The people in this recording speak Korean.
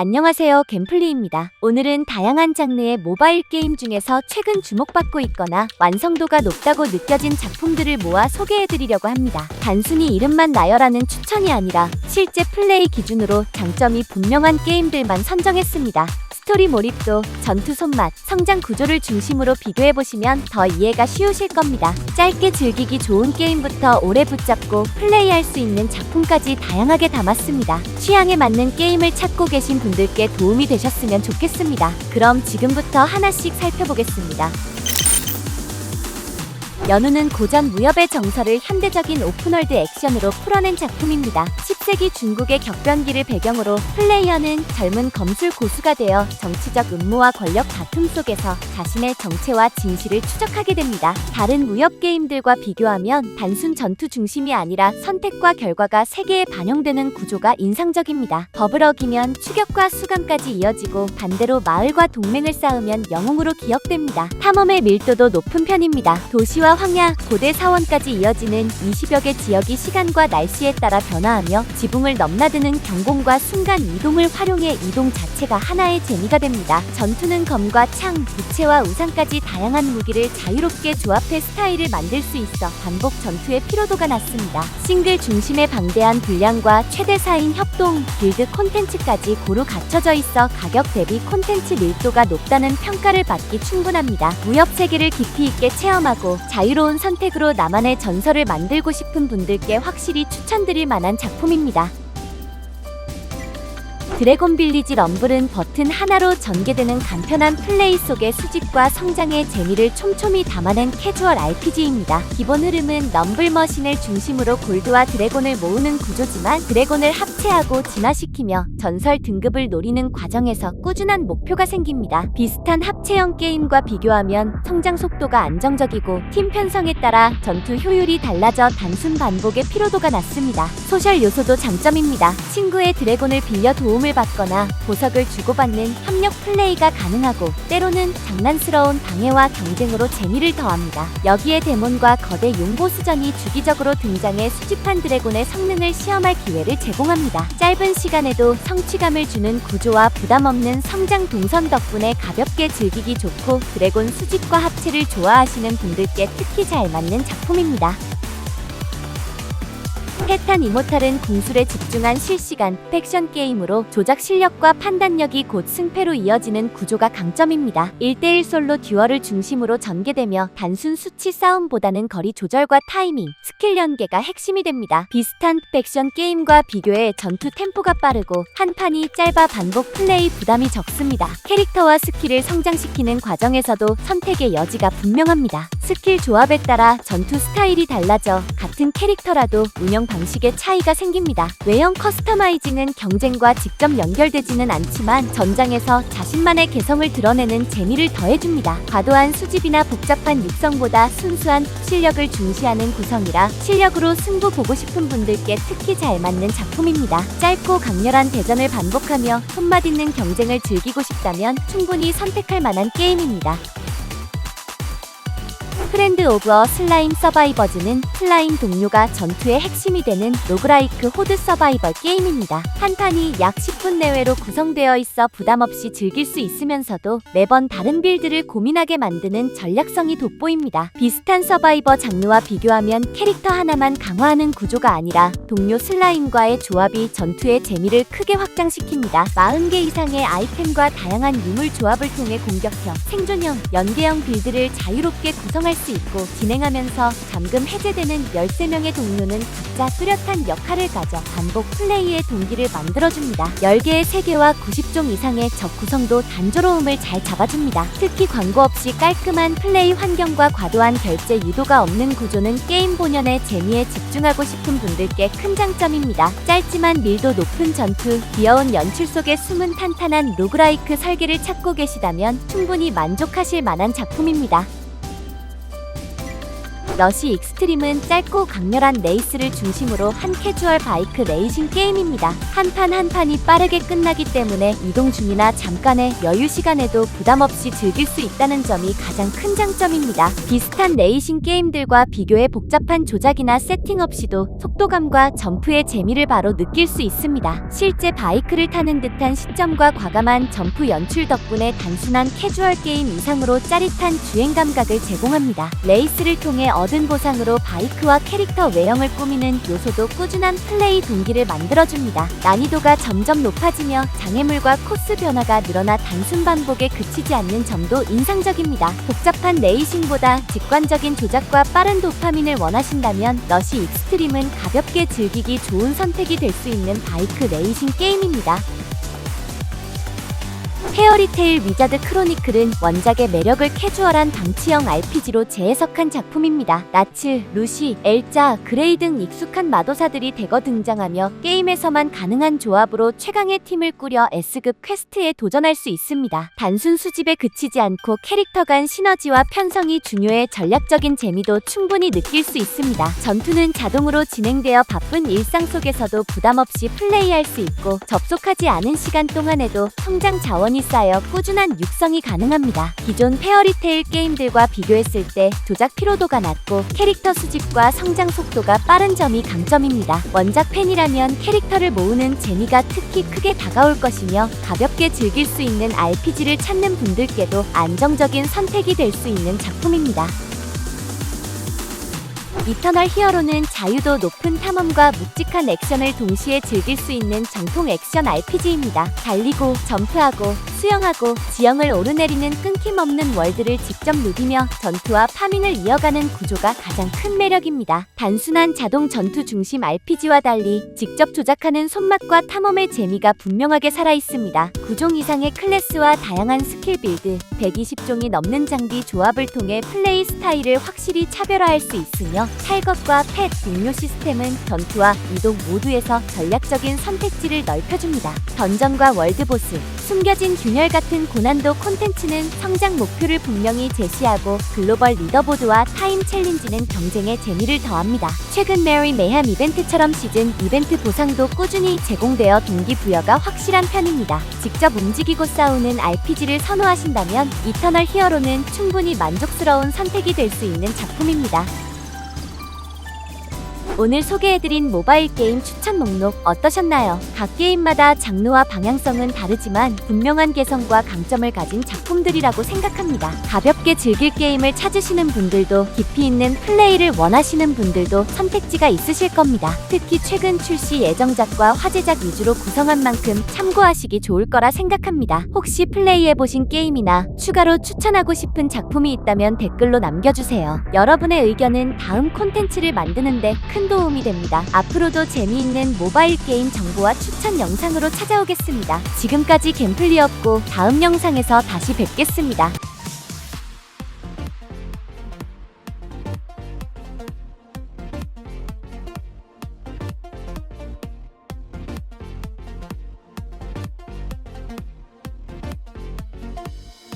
안녕하세요. 겜플리입니다. 오늘은 다양한 장르의 모바일 게임 중에서 최근 주목받고 있거나 완성도가 높다고 느껴진 작품들을 모아 소개해드리려고 합니다. 단순히 이름만 나열하는 추천이 아니라 실제 플레이 기준으로 장점이 분명한 게임들만 선정했습니다. 스토리 몰입도, 전투 손맛, 성장 구조를 중심으로 비교해보시면 더 이해가 쉬우실 겁니다. 짧게 즐기기 좋은 게임부터 오래 붙잡고 플레이할 수 있는 작품까지 다양하게 담았습니다. 취향에 맞는 게임을 찾고 계신 분들께 도움이 되셨으면 좋겠습니다. 그럼 지금부터 하나씩 살펴보겠습니다. 연우는 고전 무협의 정서를 현대적인 오픈월드 액션 으로 풀어낸 작품입니다. 10세기 중국의 격변기를 배경으로 플레이어는 젊은 검술 고수가 되어 정치적 음모와 권력 다툼 속에서 자신의 정체와 진실을 추적하게 됩니다. 다른 무협 게임들과 비교하면 단순 전투 중심이 아니라 선택과 결과가 세계에 반영되는 구조가 인상적입니다. 법을 어기면 추격과 수감까지 이어지고 반대로 마을과 동맹을 쌓으면 영웅으로 기억됩니다. 탐험의 밀도도 높은 편입니다. 도시와 황야, 고대 사원까지 이어지는 20여 개 지역이 시간과 날씨에 따라 변화하며 지붕을 넘나드는 경공과 순간 이동을 활용해 이동 자체가 하나의 재미가 됩니다. 전투는 검과 창, 부채와 우산까지 다양한 무기를 자유롭게 조합해 스타일을 만들 수 있어 반복 전투의 피로도가 낮습니다. 싱글 중심의 방대한 분량과 최대 4인 협동, 빌드 콘텐츠까지 고루 갖춰져 있어 가격 대비 콘텐츠 밀도가 높다는 평가를 받기 충분합니다. 무협 세계를 깊이 있게 체험하고 자유로운 선택으로 나만의 전설을 만들고 싶은 분들께 확실히 추천드릴 만한 작품입니다. 드래곤 빌리지 럼블은 버튼 하나로 전개되는 간편한 플레이 속의 수집과 성장의 재미를 촘촘히 담아낸 캐주얼 RPG입니다. 기본 흐름은 럼블 머신을 중심으로 골드와 드래곤을 모으는 구조지만 드래곤을 합체하고 진화시키며 전설 등급을 노리는 과정에서 꾸준한 목표가 생깁니다. 비슷한 합체형 게임과 비교하면 성장 속도가 안정적이고 팀 편성에 따라 전투 효율이 달라져 단순 반복의 피로도가 낮습니다. 소셜 요소도 장점입니다. 친구의 드래곤을 빌려 도움을 받거나 보석을 주고받는 협력 플레이가 가능하고 때로는 장난스러운 방해와 경쟁으로 재미를 더합니다. 여기에 데몬과 거대 용보수전이 주기적으로 등장해 수집한 드래곤의 성능을 시험할 기회를 제공합니다. 짧은 시간에도 성취감을 주는 구조와 부담 없는 성장 동선 덕분에 가볍게 즐기기 좋고 드래곤 수집과 합체를 좋아하시는 분들께 특히 잘 맞는 작품입니다. 테탄 이모탈은 궁술에 집중한 실시간 팩션 게임으로 조작 실력과 판단력이 곧 승패로 이어지는 구조가 강점입니다. 1대1 솔로 듀얼을 중심으로 전개되며 단순 수치 싸움보다는 거리 조절과 타이밍, 스킬 연계가 핵심이 됩니다. 비슷한 팩션 게임과 비교해 전투 템포가 빠르고 한 판이 짧아 반복 플레이 부담이 적습니다. 캐릭터와 스킬을 성장시키는 과정에서도 선택의 여지가 분명합니다. 스킬 조합에 따라 전투 스타일이 달라져 같은 캐릭터라도 운영 방식의 차이가 생깁니다. 외형 커스터마이징은 경쟁과 직접 연결되지는 않지만 전장에서 자신만의 개성을 드러내는 재미를 더해줍니다. 과도한 수집이나 복잡한 육성보다 순수한 실력을 중시하는 구성이라 실력으로 승부 보고 싶은 분들께 특히 잘 맞는 작품입니다. 짧고 강렬한 대전을 반복하며 손맛 있는 경쟁을 즐기고 싶다면 충분히 선택할 만한 게임입니다. 프렌드 오브 어 슬라임 서바이버즈는 슬라임 동료가 전투의 핵심이 되는 로그라이크 호드 서바이벌 게임입니다. 한 판이 약 10분 내외로 구성되어 있어 부담 없이 즐길 수 있으면서도 매번 다른 빌드를 고민하게 만드는 전략성이 돋보입니다. 비슷한 서바이버 장르와 비교하면 캐릭터 하나만 강화하는 구조가 아니라 동료 슬라임과의 조합이 전투의 재미를 크게 확장시킵니다. 40개 이상의 아이템과 다양한 유물 조합을 통해 공격형, 생존형, 연계형 빌드를 자유롭게 구성할 수 있고 진행하면서 잠금 해제되는 13명의 동료는 각자 뚜렷한 역할을 가져 반복 플레이의 동기를 만들어줍니다. 10개의 세계와 90종 이상의 적 구성도 단조로움을 잘 잡아줍니다. 특히 광고 없이 깔끔한 플레이 환경과 과도한 결제 유도가 없는 구조는 게임 본연의 재미에 집중하고 싶은 분들께 큰 장점입니다. 짧지만 밀도 높은 전투, 귀여운 연출 속에 숨은 탄탄한 로그라이크 설계를 찾고 계시다면 충분히 만족하실 만한 작품입니다. 러시 익스트림은 짧고 강렬한 레이스를 중심으로 한 캐주얼 바이크 레이싱 게임입니다. 한 판 한 판이 빠르게 끝나기 때문에 이동 중이나 잠깐의 여유 시간에도 부담 없이 즐길 수 있다는 점이 가장 큰 장점입니다. 비슷한 레이싱 게임들과 비교해 복잡한 조작이나 세팅 없이도 속도감과 점프의 재미를 바로 느낄 수 있습니다. 실제 바이크를 타는 듯한 시점과 과감한 점프 연출 덕분에 단순한 캐주얼 게임 이상으로 짜릿한 주행 감각을 제공합니다. 레이스를 통해 얻은 보상으로 바이크와 캐릭터 외형을 꾸미는 요소도 꾸준한 플레이 동기를 만들어줍니다. 난이도가 점점 높아지며 장애물과 코스 변화가 늘어나 단순 반복에 그치지 않는 점도 인상적입니다. 복잡한 레이싱보다 직관적인 조작과 빠른 도파민을 원하신다면 러시 익스트림은 가볍게 즐기기 좋은 선택이 될 수 있는 바이크 레이싱 게임입니다. 페어리테일 위자드 크로니클은 원작의 매력을 캐주얼한 방치형 RPG로 재해석한 작품입니다. 나츠, 루시, 엘자, 그레이 등 익숙한 마도사들이 대거 등장하며 게임에서만 가능한 조합으로 최강의 팀을 꾸려 S급 퀘스트에 도전할 수 있습니다. 단순 수집에 그치지 않고 캐릭터 간 시너지와 편성이 중요해 전략적인 재미도 충분히 느낄 수 있습니다. 전투는 자동으로 진행되어 바쁜 일상 속에서도 부담 없이 플레이할 수 있고 접속하지 않은 시간 동안에도 성장 자원이 쌓여 꾸준한 육성이 가능합니다. 기존 페어리테일 게임들과 비교했을 때 조작 피로도가 낮고 캐릭터 수집과 성장 속도가 빠른 점이 강점입니다. 원작 팬이라면 캐릭터를 모으는 재미가 특히 크게 다가올 것이며 가볍게 즐길 수 있는 RPG를 찾는 분들께도 안정적인 선택이 될 수 있는 작품입니다. 이터널 히어로는 자유도 높은 탐험과 묵직한 액션을 동시에 즐길 수 있는 정통 액션 RPG입니다. 달리고, 점프하고, 수영하고, 지형을 오르내리는 끊김없는 월드를 직접 누비며 전투와 파밍을 이어가는 구조가 가장 큰 매력입니다. 단순한 자동 전투 중심 RPG와 달리 직접 조작하는 손맛과 탐험의 재미가 분명하게 살아 있습니다. 9종 이상의 클래스와 다양한 스킬 빌드, 120종이 넘는 장비 조합을 통해 플레이 스타일을 확실히 차별화할 수 있으며 탈것과 펫 동료 시스템은 전투와 이동 모두에서 전략적인 선택지를 넓혀줍니다. 던전과 월드보스, 숨겨진 균열 같은 고난도 콘텐츠는 성장 목표를 분명히 제시하고 글로벌 리더보드와 타임 챌린지는 경쟁의 재미를 더합니다. 최근 메리 메함 이벤트처럼 시즌 이벤트 보상도 꾸준히 제공되어 동기부여가 확실한 편입니다. 직접 움직이고 싸우는 RPG를 선호하신다면 이터널 히어로는 충분히 만족스러운 선택이 될 수 있는 작품입니다. 오늘 소개해드린 모바일 게임 추천 목록 어떠셨나요? 각 게임마다 장르와 방향성은 다르지만 분명한 개성과 강점을 가진 작품들이라고 생각합니다. 가볍게 즐길 게임을 찾으시는 분들도 깊이 있는 플레이를 원하시는 분들도 선택지가 있으실 겁니다. 특히 최근 출시 예정작과 화제작 위주로 구성한 만큼 참고하시기 좋을 거라 생각합니다. 혹시 플레이해보신 게임이나 추가로 추천하고 싶은 작품이 있다면 댓글로 남겨주세요. 여러분의 의견은 다음 콘텐츠를 만드는데 큰 도움이 됩니다. 앞으로도 재미있는 모바일 게임 정보와 추천 영상으로 찾아오겠습니다. 지금까지 갬플리였고 다음 영상에서 다시 뵙겠습니다.